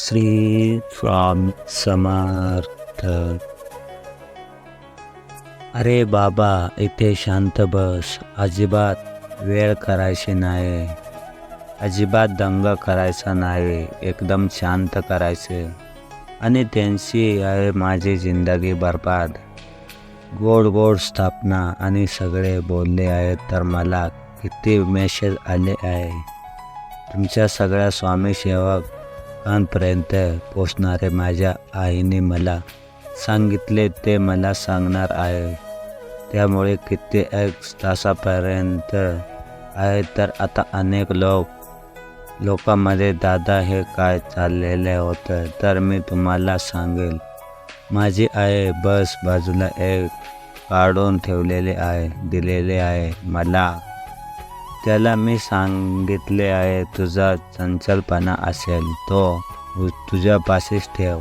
श्री स्वामी समर्थ अरे बाबा इथे शांत बस. अजिबात वेळ करायची नाही अजिबात दंग करायचा नाही एकदम शांत करायचे. आणि त्यांची आहे माझी जिंदगी बरबाद. गोड गोड स्थापना आणि सगळे बोलले आहेत तर मला किती मेसेज आले आहे. तुमच्या सगळ्या स्वामी सेवकांपर्यंत पोचणारे माझ्या आईने मला सांगितले ते मला सांगणार आहे. त्यामुळे किती एक तासापर्यंत आहे तर आता अनेक लोक लोकांमध्ये दादा हे काय चाललेले होतं तर मी तुम्हाला सांगेल. माझी आई बस बाजूला एक काढून ठेवलेले आहे दिलेले आहे. मला त्याला मी सांगितले आहे तुझा चंचलपणा असेल तो तुझ्यापाशीच ठेव.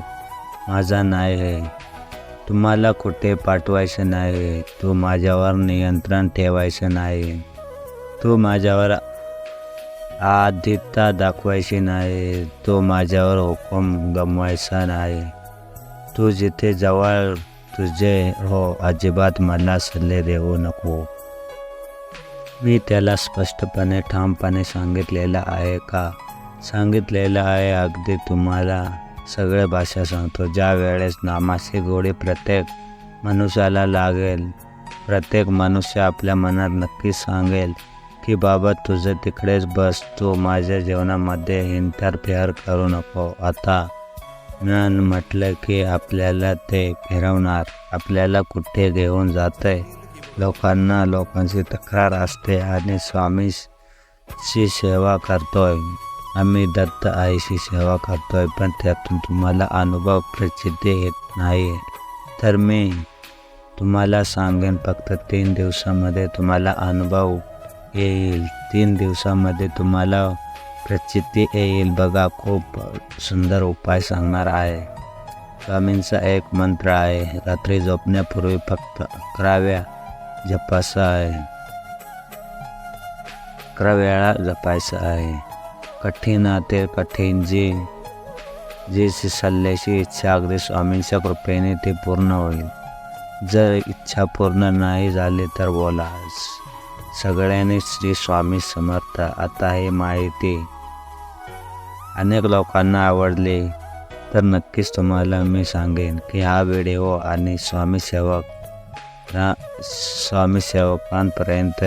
माझा नाही आहे तुम्हाला कुठे पाठवायचं नाही तू माझ्यावर नियंत्रण ठेवायचं नाही तू माझ्यावर आदित्य दाखवायची नाही तो माझ्यावर हुकूम गमवायचा नाही तू जिथे जवळ तुझे हो अजिबात मला सल्ले देऊ नको. मी त्याला स्पष्टपणे ठामपणे सांगितलेलं आहे का? सांगितलेलं आहे. अगदी तुम्हाला सगळ्या भाषा सांगतो. ज्या वेळेस नामाची गोडी प्रत्येक मनुष्याला लागेल प्रत्येक मनुष्य आपल्या मनात नक्की सांगेल की बाबा तुझं तिकडेच बस. तू माझ्या जीवनामध्ये इंटरफेअर करू नको. आता म्हणून म्हटलं की आपल्याला ते फिरवणार. आपल्याला कुठे घेऊन जातंय? लोकांना लोकांची तक्रार असते आणि स्वामीची सेवा करतोय. आम्ही दत्त आईची सेवा करतोय पण त्यातून तुम्हाला अनुभव प्रसिद्धी येत नाही. तर मी तुम्हाला सांगेन फक्त तीन दिवसामध्ये तुम्हाला अनुभव येईल. तीन दिवसामध्ये तुम्हाला प्रचिती येईल. बघा खूप सुंदर उपाय सांगणार आहे. स्वामींचा एक मंत्र आहे रात्री झोपण्यापूर्वी फक्त अकराव्या जपायचा आहे अकरा वेळा जपायचं आहे कठीण ते कठीण जे जे सल्ल्याची इच्छा अगदी स्वामींच्या कृपेने ती पूर्ण होईल. जर इच्छा पूर्ण नाही झाली तर बोला. सगळ्यांनी श्री स्वामी समर्थ. आता हे माहिती अनेक लोकांना आवडली तर नक्कीच तुम्हाला मी सांगेन की हा व्हिडिओ आणि स्वामी सेवक रा स्वामी सेवकांपर्यंत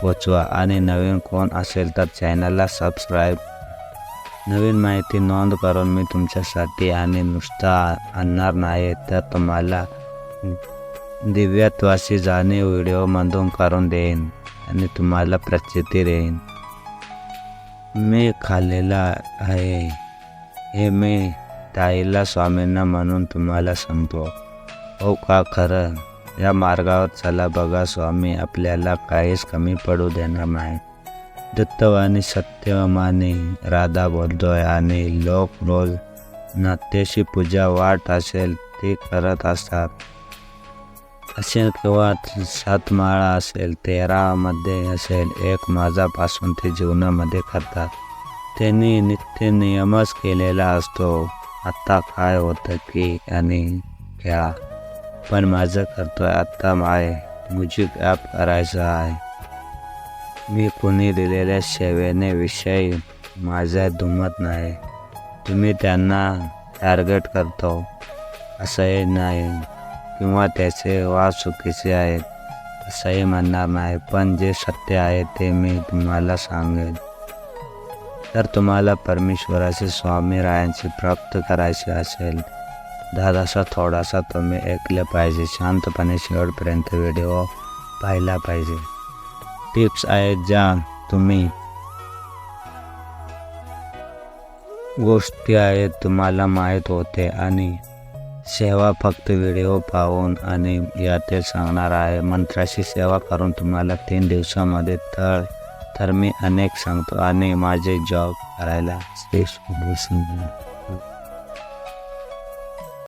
पोचवा. आणि नवीन कोण असेल तर चॅनलला सबस्क्राईब नवीन माहिती नोंद करून मी तुमच्यासाठी आणि नुसता आणणार नाही तर तुम्हाला दिव्यत्वाची जाणीव व्हिडिओमधून करून देईन आणि तुम्हाला प्रचिती देईन. मी खाल्लेला आहे हे मी ताईला स्वामींना म्हणून तुम्हाला सांगतो हो का खरं? या मार्गावर चला बघा स्वामी आपल्याला काहीच कमी पडू देणार नाही. दत्तवाणी सत्यमानी राधा बोलतोय आणि लोक रोज नाट्याची पूजा वाट असेल ते करत असतात. असेल किंवा सातमाळा असेल तेरामध्ये असेल एक माझापासून ते जीवनामध्ये करतात. त्यांनी नित्य नियमच केलेला असतो. आत्ता काय होतं की आणि खेळा. पण माझं करतोय आत्ता माय म्युझिक ॲप करायचं आहे. मी कोणी दिलेल्या सेवेने विषयी माझ्या दुमत नाही. तुम्ही त्यांना टार्गेट करतो. असंही नाही. किंवा त्याचे वा चुकीचे आहेत. असंही म्हणणार नाही. पण जे सत्य आहे ते मी तुम्हाला सांगेन. तर तुम्हाला परमेश्वराचे स्वामी रायांची प्राप्त करायचे असेल दादासा थोडासा तुम्ही ऐकलं पाहिजे. शांतपणे शेवटपर्यंत व्हिडिओ पाहिला पाहिजे. टिप्स आहेत ज्या तुम्ही. गोष्टी आहेत तुम्हाला माहीत होते आणि सेवा फक्त व्हिडिओ पाहून आणि यातील सांगणार आहे. मंत्राची सेवा करून तुम्हाला तीन दिवसामध्ये तर तर मी अनेक सांगतो आणि माझे जॉब करायला स्पेस